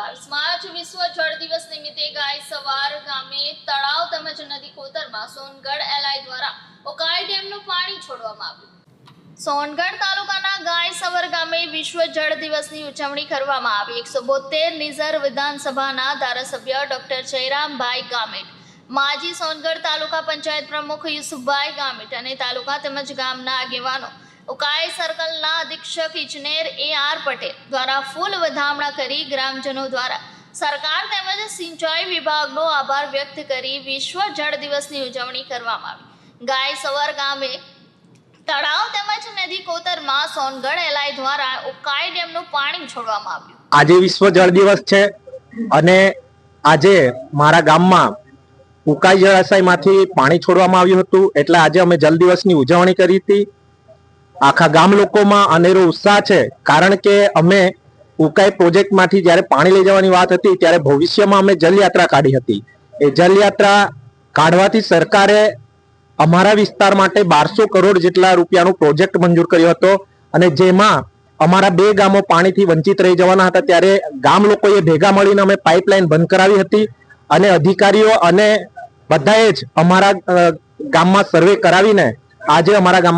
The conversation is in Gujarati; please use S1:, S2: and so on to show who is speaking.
S1: બાવીસમાં માર્ચ વિશ્વ જળ દિવસ નિમિત્તે ગાય સવાર ગામે તળાવ તેમજ નદી કોતરમાં સોનગઢ એલઆઈ દ્વારા ઓકાઈ ડેમનું પાણી છોડવામાં આવ્યું. સોનગઢ તાલુકાના ગાય સવાર ગામે વિશ્વ જળ દિવસની ઉજવણી કરવામાં આવી. એકસો બોતેર નિઝર વિધાનસભાના ધારાસભ્ય ડોક્ટર જયરામભાઈ ગામેટ, માજી સોનગઢ તાલુકા પંચાયત પ્રમુખ યુસુફભાઈ ગામેટ અને તાલુકા તેમજ ગામના આગેવાનો ઉકાઈ સર્કલના અધિક્ષક ઇજનેર એ આર પટેલ દ્વારા ફૂલ વધામણા કરી ગ્રામજનો દ્વારા. સરકાર તેમજ સિંચાઈ વિભાગનો આભાર વ્યક્ત કરી વિશ્વ જળ દિવસની ઉજવણી કરવામાં આવી. ગાય સવાર ગામે તળાવ તેમજ નદી કોતરમાં સોનગઢ એલઆઈ દ્વારા ઉકાઈ ડેમનું પાણી છોડવામાં આવ્યું.
S2: આજે વિશ્વ જળ દિવસ છે અને આજે મારા ગામમાં ઉકાઈ જળાશયમાંથી પાણી છોડવામાં આવ્યું હતું. એટલે આજે અમે જળ દિવસની ઉજવણી કરી હતી. આખા ગામ લોકોમાં અનેરો ઉત્સાહ છે. કારણ કે અમે ઉકાઈ પ્રોજેક્ટમાંથી જ્યારે પાણી લઈ જવાની વાત હતી, ત્યારે ભવિષ્યમાં અમે જલયાત્રા કાઢી હતી. એ જલયાત્રા કાઢવાથી સરકારે અમારા વિસ્તાર માટે બારસો કરોડ જેટલા રૂપિયાનો પ્રોજેક્ટ મંજૂર કર્યો હતો અને જેમાં અમારા બે ગામો પાણીથી વંચિત રહી જવાના હતા. ત્યારે ગામ લોકોએ ભેગા મળીને અમે પાઇપલાઇન બંધ કરાવી હતી અને અધિકારીઓ અને બધાએ જ અમારા ગામમાં સર્વે કરાવીને આજે અમારા ગામમાં